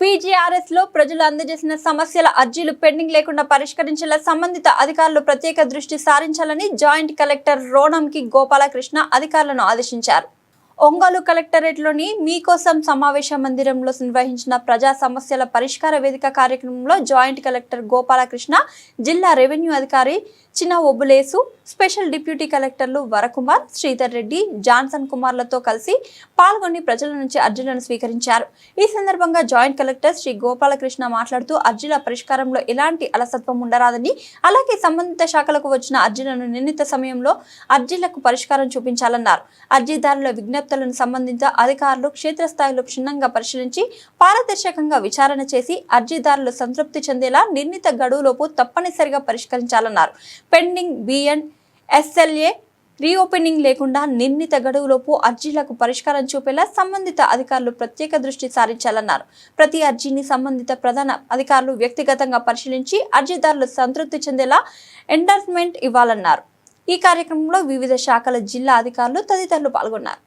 పీజీఆర్ఎస్లో ప్రజలు అందజేసిన సమస్యల అర్జీలు పెండింగ్ లేకుండా పరిష్కరించేలా సంబంధిత అధికారులు ప్రత్యేక దృష్టి సారించాలని జాయింట్ కలెక్టర్ రోణంకి గోపాలకృష్ణ అధికారులను ఆదేశించారు. ఒంగోలు కలెక్టరేట్లోని మీకోసం సమావేశ మందిరంలో నిర్వహించిన ప్రజా సమస్యల పరిష్కార వేదిక కార్యక్రమంలో జాయింట్ కలెక్టర్ గోపాలకృష్ణ జిల్లా రెవెన్యూ అధికారి చిన్న ఒబ్బులేసు స్పెషల్ డిప్యూటీ కలెక్టర్లు వరకుమార్ శ్రీధర్ రెడ్డి జాన్సన్ కుమార్లతో కలిసి పాల్గొని ప్రజల నుంచి అర్జీలను స్వీకరించారు. ఈ సందర్భంగా జాయింట్ కలెక్టర్ శ్రీ గోపాలకృష్ణ మాట్లాడుతూ అర్జీల పరిష్కారంలో ఎలాంటి అలసత్వం ఉండరాదని అలాగే సంబంధిత శాఖలకు వచ్చిన అర్జీలను నిర్ణీత సమయంలో అర్జీలకు పరిష్కారం చూపించాలన్నారు. అర్జీదారుల విజ్ఞప్తులను సంబంధిత అధికారులు క్షేత్రస్థాయిలో క్షుణ్ణంగా పరిశీలించి పారదర్శకంగా విచారణ చేసి అర్జీదారులు సంతృప్తి చెందేలా నిర్ణీత గడువులోపు తప్పనిసరిగా పరిష్కరించాలన్నారు. పెండింగ్ బిఎన్ ఎస్ఎల్ఏ రీఓపెనింగ్ లేకుండా నిర్ణీత గడువులోపు అర్జీలకు పరిష్కారం చూపేలా సంబంధిత అధికారులు ప్రత్యేక దృష్టి సారించాలన్నారు. ప్రతి అర్జీని సంబంధిత ప్రధాన అధికారులు వ్యక్తిగతంగా పరిశీలించి అర్జీదారులు సంతృప్తి చెందేలా ఎండర్స్మెంట్ ఇవ్వాలన్నారు. ఈ కార్యక్రమంలో వివిధ శాఖల జిల్లా అధికారులు తదితరులు పాల్గొన్నారు.